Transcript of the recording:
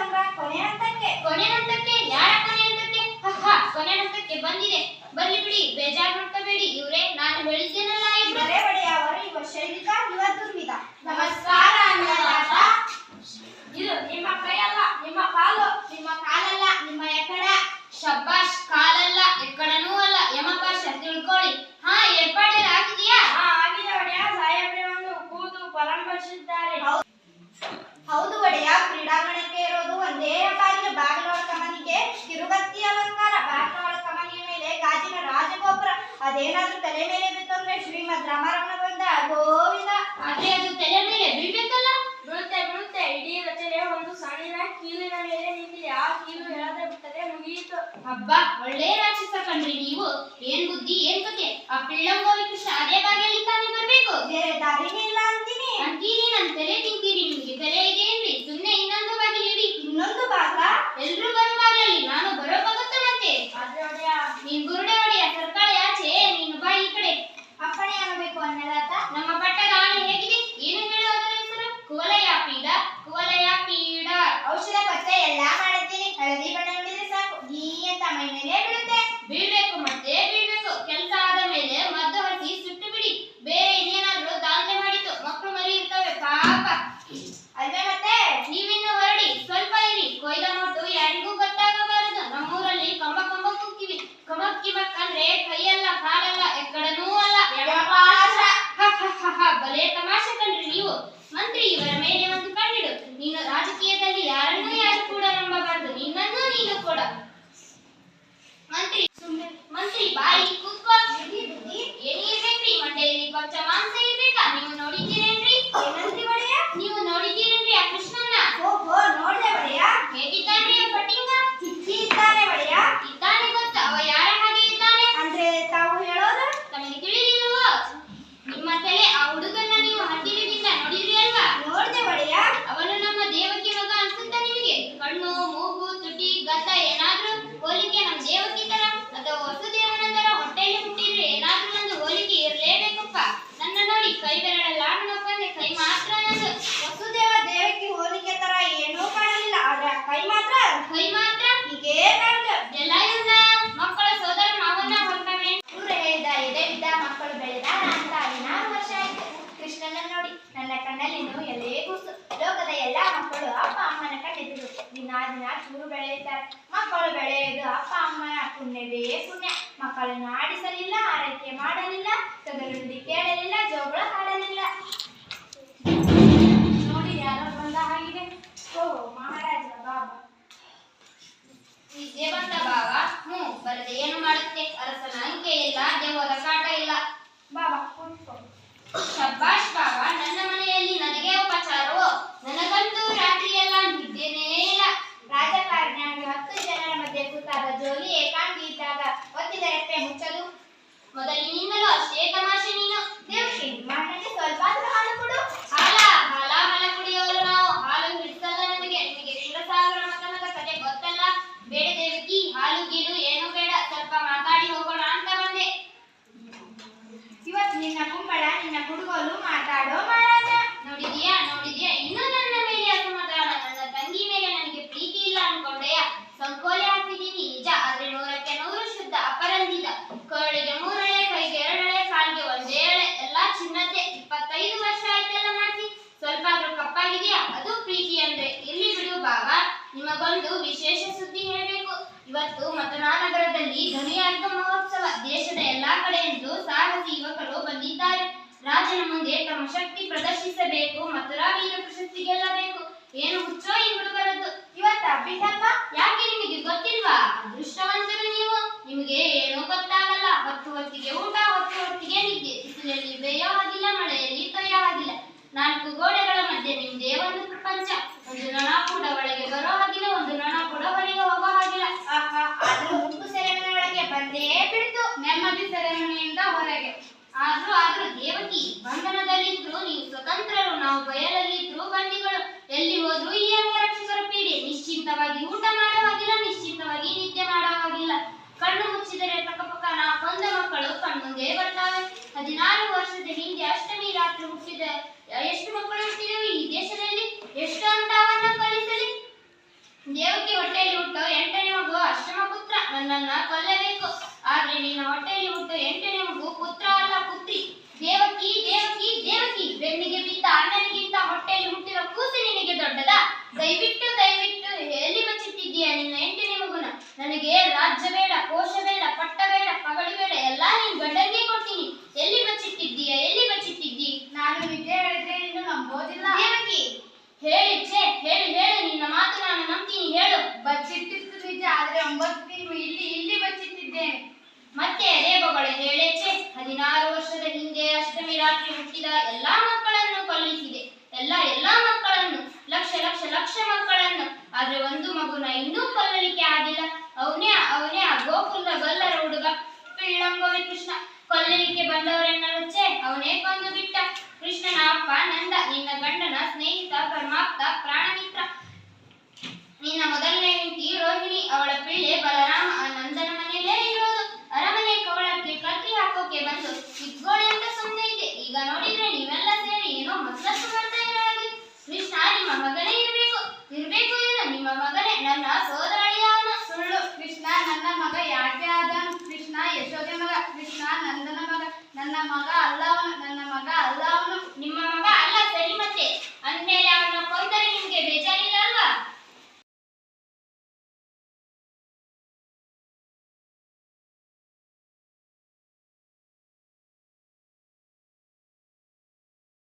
ಸಂಗ್ರಹ ಕೊನೆಯ ಹಂತಕ್ಕೆ. ಕೊನೆ ಹಂತಕ್ಕೆ ಯಾರ ಕೊನೆ ಹಂತಕ್ಕೆ? ಹಾ ಕೊನೆ ಹಂತಕ್ಕೆ ಬಂದಿದೆ. ಬರ್ಲಿ ಬಿಡಿ ಬೇಜಾರ್ ಮಾಡ್ಕೋಬೇಡಿ ಇವ್ರೆ ನಾನು ಹೇಳಿದ್ದೇನಲ್ಲ ಇವರೇ? ಒಡೆಯವರು ಇವ ಶೈಲಿಕ ಇವ ದುರ್ವಿದ ನಮಸ್ಕಾರ ಇದು ನಿಮ್ಮ ಕೈ ಅಲ್ಲ ನಿಮ್ಮ ಕಾಲು ನಿಮ್ಮ ಕಾಲಲ್ಲ ನಿಮ್ಮ ಎಕಡೆ. ಶಬ್ಬಾಷ್ ತಲೆ ಮೇಲೆ ಬಿತ್ತಂದ್ರೆ ಶ್ರೀಮದ್ ರಾಮಾರಾಮನ ಬಂದ ಗೋವಿಂದ. ಆದ್ರೆ ಅದು ತಲೆ ಮೇಲೆ ಬೀಳ್ಬೇಕಲ್ಲ? ಬೀಳುತ್ತೆ ಬೀಳುತ್ತೆ ಇಡೀ ರಚನೆ ಒಂದು ಸಣ್ಣ ಕೀಲಿನ ಮೇಲೆ ನಿಂತಿದೆ. ಆ ಕೀಲು ಹೇಳದೆ ಬಿಟ್ಟರೆ ಮುಗಿಯಿತು. ಹಬ್ಬ ಒಳ್ಳೆ ರಾಕ್ಷಸ ಕಂಡ್ರಿ ನೀವು. ಏನ್ ಬುದ್ಧಿ ಏನ್ ಕತೆ ಆ ಪಿಳ್ಳಂಗೋವಿ ಕೃಷ್ಣ ಅದೇ ತಾನೇ ಬರ್ಬೇಕು? ಬೇರೆ ದಾರಿನೇ ಇಲ್ಲ ಅಂತೀನಿ. ಅಂತೀನಿ ನನ್ ತಲೆ ತಿಂತೀರಿ ನಿಮ್ಗೆ. ತಲೆಗೆ ಇವರ ಮೇಲೆ ಒಂದು ಕಣ್ಣಿಡು. ನೀನು ರಾಜಕೀಯದಲ್ಲಿ ಯಾರನ್ನೂ ಯಾರು ಕೂಡ ನಂಬಬಾರದು. ನಿನ್ನನ್ನು ನೀನು ಕೂಡ. ಮಂತ್ರಿ ಮಂತ್ರಿ ಬಾಯಿ ಕೂತ್ಕೋ. ಏನಿರ್ಬೇಕ್ರಿ? ಮಂಡೆಯಲ್ಲಿ ಕೊಂಚ ಮಾಂಸ ಇರ್ಬೇಕಾ? ನೀವು ನೋಡಿದ್ದೀರೇನ್ರಿ? ಏನಂತ್ರಿ ಒಡೆಯ? ನೀವು ನೋಡಿದ್ದೀರೇನ್ರಿ ಆ ಕೃಷ್ಣನ್ನ? ಓಹೋ ನೋಡ್ದೆ ಒಡೆಯ. ಹೇಗಿದ್ದಾನ್ರಿ ಆ ಪಟಿಂಗ? ಇದ್ದಾನೆ ಒಡೆಯ. ಕೈ ಮಾತ್ರ ಮಕ್ಕಳ ಸೋದರ ಮಾವನ ಹೊಂದವೇ ಇವರು ಹೇಳ್ದಾ ಇದೆ ಬಿದ್ದ ಮಕ್ಕಳು ಬೆಳೆದ ನಾನು ತಾಯಿ ನಾಲ್ಕು ವರ್ಷ ಆಯ್ತು. ಕೃಷ್ಣನ ನೋಡಿ, ನನ್ನ ಕಣ್ಣಲ್ಲಿ ನೋವು ಎಲ್ಲೇ ಲೋಕದ ಎಲ್ಲಾ ಮಕ್ಕಳು ಅಪ್ಪ ಅಮ್ಮನ ಕಂಡಿದ್ರು ದಿನ ದಿನ ಚೂರು ಬೆಳೆಯುತ್ತಾರೆ. ಮಕ್ಕಳು ಬೆಳೆಯದು ಅಪ್ಪ ಅಮ್ಮನ ಪುಣ್ಯವೇ ಪುಣ್ಯ. ಮಕ್ಕಳನ್ನು ಆಡಿಸಲಿಲ್ಲ ಆರೈಕೆ ಮಾಡಲಿಲ್ಲ ಸದರಲ್ಲಿ ಕೇಳಲಿಲ್ಲ, ಜೋಗಳ ಹಾಡಲಿಲ್ಲ. ಬರದೆ, ಏನು ಮಾಡುತ್ತೆ? ಅರಸನ ಅಂಕೆ ಇಲ್ಲ, ದೇವರ ಕಾಟ ಇಲ್ಲ. ಬಾಬಾ, ಕುಂತ್ಕೊ. ಬಾಬಾ, ನನ್ನ ಮನೆಯಲ್ಲಿ ನನಗೆ ಉಪಚಾರವು? ನನಗಂತೂ ರಾತ್ರಿಯೆಲ್ಲ ನಿದ್ದೆನೇ ಇಲ್ಲ. ರಾಜಕಾರಣ ಹತ್ತು ಜನರ ಮಧ್ಯೆ ಕೂತಾದ ಜೋಲಿ ಏಕಾಂಗಿ ಇದ್ದಾಗ ಒತ್ತಿದ ರೆಪ್ಪೆ ಮುಚ್ಚಲು. ಮೊದಲಿನಿಂದಲೂ ಅಷ್ಟೇ ತಮಾಷೆ ನೀನು. ದೇವಶ್ರೀ ಮಥುರಾನಗರದಲ್ಲಿ ಧ್ವನಿಯಾರ್ಥ ಮಹೋತ್ಸವ ದೇಶದ ಎಲ್ಲಾ ಕಡೆಯಿಂದಲೂ ಸಾಹಸಿ ಯುವಕರು ಬಂದಿದ್ದಾರೆ. ರಾಜನ ಮುಂದೆ ತಮ್ಮ ಶಕ್ತಿ ಪ್ರದರ್ಶಿಸಬೇಕು, ಮಥುರಾ ವೀರ ಪ್ರಶಸ್ತಿ ಗೆಲ್ಲಬೇಕು. ಏನು ಹುಚ್ಚೋ ಈ ಹುಡುಗರದ್ದು? ಇವತ್ತ ಬಿಟ್ಟಪ್ಪ ಯಾಕೆ ನಿಮಗೆ ಗೊತ್ತಿಲ್ವಾ? ಅದೃಷ್ಟವಂತರು ನೀವು. ನಿಮಗೆ ಏನೂ ಗೊತ್ತಾಗಲ್ಲ. ಹೊತ್ತು ಹೊತ್ತಿಗೆ ಊಟ, ಹೊತ್ತು ಹೊತ್ತಿಗೆ ನಿದ್ದೆ. ಬಿಸಿಲಲ್ಲಿ ಬೇಯೋ ಹಾಗಿಲ್ಲ, ಮಳೆಯಲ್ಲಿ ತೊಯ್ಯೋ ಹಾಗಿಲ್ಲ. ನಾಲ್ಕು ಗೋಡೆಗಳ ಮಧ್ಯೆ ನಿಮ್ದೇ ಒಂದು ಪ್ರಪಂಚ ಒಂದು ನೊಣ ಕೂಡ ಒಳಗೆ ಬರೋ ಹಾಗಿಲ್ಲ ಒಂದು ನೊಣ ಕೂಡ ಹೊರಗೆ ಹೋಗೋ ಹಾಗಿಲ್ಲ ಆಹಾ ಆದ್ರೂ ಉಪ್ಪು ಸೆರೆಮನೆಯೊಳಗೆ ಬಂದೇ ಬಿಡ್ತು ನೆಮ್ಮದಿ ಸೆರೆಮನೆಯಿಂದ ಹೊರಗೆ. ಆದ್ರೂ ಆದ್ರೂ ದೇವತಿ ಬಂಧನದಲ್ಲಿದ್ರು ನೀವು ಸ್ವತಂತ್ರರು, ನಾವು ಬಯಲಲ್ಲಿದ್ರು ಬಂದಿಗಳು ಎಲ್ಲಿ ಹೋದ್ರು ಈ ಅಂಗರಕ್ಷಕರ ಪೀಡೆ. ನಿಶ್ಚಿಂತವಾಗಿ ಊಟ ಮಾಡುವಾಗಿಲ್ಲ, ನಿಶ್ಚಿಂತವಾಗಿ ನಿದ್ದೆ ಮಾಡುವಾಗಿಲ್ಲ. ಕಣ್ಣು ಮುಚ್ಚಿದರೆ ಪಕ್ಕಪಕ್ಕ ನಾ ಕೊಂದ ಮಕ್ಕಳು ಕಣ್ಮುಂದೆ ಬರ್ತಾವೆ. ಹದಿನಾರು ವರ್ಷದ ಹಿಂದೆ ಅಷ್ಟಮಿ ರಾತ್ರಿ ಹುಟ್ಟಿದ, ಎಷ್ಟು ಮಕ್ಕಳು ಹುಟ್ಟಿದವು? ಈ ದೇಶದಲ್ಲಿ ಎಷ್ಟು ಅಂತ ಅವನ್ನ ಕಲಿಸಲಿ ದೇವಕಿ ಹೊಟ್ಟೆಯಲ್ಲಿ ಹುಟ್ಟು ಎಂಟನೇ ಮಗು ಅಷ್ಟಮ ಪುತ್ರ, ನನ್ನನ್ನ ಕೊಲ್ಲಬೇಕು. ಆದ್ರೆ ನಿನ್ನ ಹೊಟ್ಟೆಯಲ್ಲಿ ಹುಟ್ಟು ಎಂಟನೇ ಮಗು ಪುತ್ರ ಅಲ್ಲ ಪುತ್ರಿ ದೇವಕಿ ದೇವಕಿ ದೇವಕಿ ಬೆನ್ನಿಗೆ ಬಿದ್ದ ಅಣ್ಣನಿಗಿಂತ ಹೊಟ್ಟೆಯಲ್ಲಿ ಹುಟ್ಟಿರೋ ಕೂಸು ನಿನಗೆ ದೊಡ್ಡದಾ ದಯವಿಟ್ಟು ದಯವಿಟ್ಟು ಎಲ್ಲಿ ಬಚ್ಚಿಟ್ಟಿದ್ದೀಯ ನಿನ್ನ ಎಂಟನೇ ಮಗುನ ನನಗೆ ರಾಜ್ಯ ಬೇಡ ಕೋಶ ಬೇಡ ಪಟ್ಟ ಬೇಡ ಪಗಡಿ ಬೇಡ ಎಲ್ಲಾ ನಿನ್ ಗಂಡನಿಗೆ ಕೊಡ್ತೀನಿ ಎಲ್ಲಿ ಬಚ್ಚಿಟ್ಟಿದ್ದೀಯ ಎಲ್ಲಿ ಬಚ್ಚಿಟ್ಟಿದ್ದೀ ನಾನು ನಿಜ ಹೇಳಿದ್ರೆ ನೀನು ನಂಬೋದಿಲ್ಲ ದೇವಕಿ ಹೇಳಿ ಛೇ ಹೇಳಿ ಹೇಳು ನಿನ್ನ ಮಾತು ನಾನು ನಂಬ್ತೀನಿ ಹೇಳು ಬಚ್ಚಿಟ್ಟಿದ್ದು ನಿಜ ಆದ್ರೆ ಒಂಬತ್ತು ತಿಂಗಳು ಇಲ್ಲಿ ಇಲ್ಲಿ ಬಚ್ಚಿಟ್ಟಿದ್ದೇನೆ ಮತ್ತೆ ರೇಬಗಳು ಹೇಳೆ ಛೇ ಹದಿನಾರು ವರ್ಷದ ಹಿಂದೆ ಅಷ್ಟಮಿ ರಾತ್ರಿ ಹುಟ್ಟಿದ ಎಲ್ಲಾ ಮಕ್ಕಳನ್ನು ಕೊಲ್ಲಿಸಿದೆ. ಎಲ್ಲ ಎಲ್ಲಾ ಮಕ್ಕಳನ್ನು, ಲಕ್ಷ ಲಕ್ಷ ಲಕ್ಷ ಮಕ್ಕಳನ್ನು. ಆದ್ರೆ ಒಂದು ಮಗುನ ಇನ್ನೂ ಕೊಲ್ಲಲಿಕ್ಕೆ ಆಗಿಲ್ಲ ಅವನೇ ಅವನೇ ಆ ಗೋಕುಲದ ಗಲ್ಲರ ಹುಡುಗ. ಪಿಳ್ಳಂಗೋವಿ ಕೃಷ್ಣ. ಕೊಲ್ಲಲಿಕ್ಕೆ ಬಂದವರೆನ್ನಲುಚ್ಚೆ, ಅವನೇ ಕೊಂದು ಬಿಟ್ಟ. ಕೃಷ್ಣನ ಅಪ್ಪ ನಂದ ನಿನ್ನ ಗಂಡನ ಸ್ನೇಹಿತ ಪರಮಾಪ್ತ ಪ್ರಾಣಮಿತ್ರ ನಿನ್ನ ಮೊದಲನೇ ಹೆಂಡತಿ ರೋಹಿಣಿ ಅವಳ ಪಿಳ್ಳೆ ಬಲರಾಮ ಆ ನಂದನ ಮನೆಯಲ್ಲೇ ಇರೋದು ಅರಮನೆ ಕವಳಕ್ಕೆ ಕತ್ತಿ ಹಾಕೋಕೆ ಬಂದು ಕಿತ್ಗೋಳಿ ಅಂತ ಸುಮ್ಮನೆ ಇದೆ ಈಗ ನೋಡಿದ್ರೆ ನೀವೆಲ್ಲ ಸೇರಿ ಏನೋ ಮತ್ತಷ್ಟು ಮಾಡ್ತಾ ಇರೋ ಹಾಗೆ ಕೃಷ್ಣ ನಿಮ್ಮ ಮಗನೇ ಇರ್ಬೇಕು ಇರ್ಬೇಕು ಇಲ್ಲ ನಿಮ್ಮ ಮಗನೇ ನನ್ನ ಸೋದರಳಿಯ ಅವನು ಸುಳ್ಳು ಕೃಷ್ಣ ನನ್ನ ಮಗ ಯಾಕೆ ಆದನು ಕೃಷ್ಣ ಯಶೋದೆ ಮಗ ಕೃಷ್ಣ ನಂದನ ಮಗ ನನ್ನ ಮಗ ಅಲ್ಲ ನನ್ನ ಮಗ ಅಲ್ಲವನು ನಿಮ್ಮ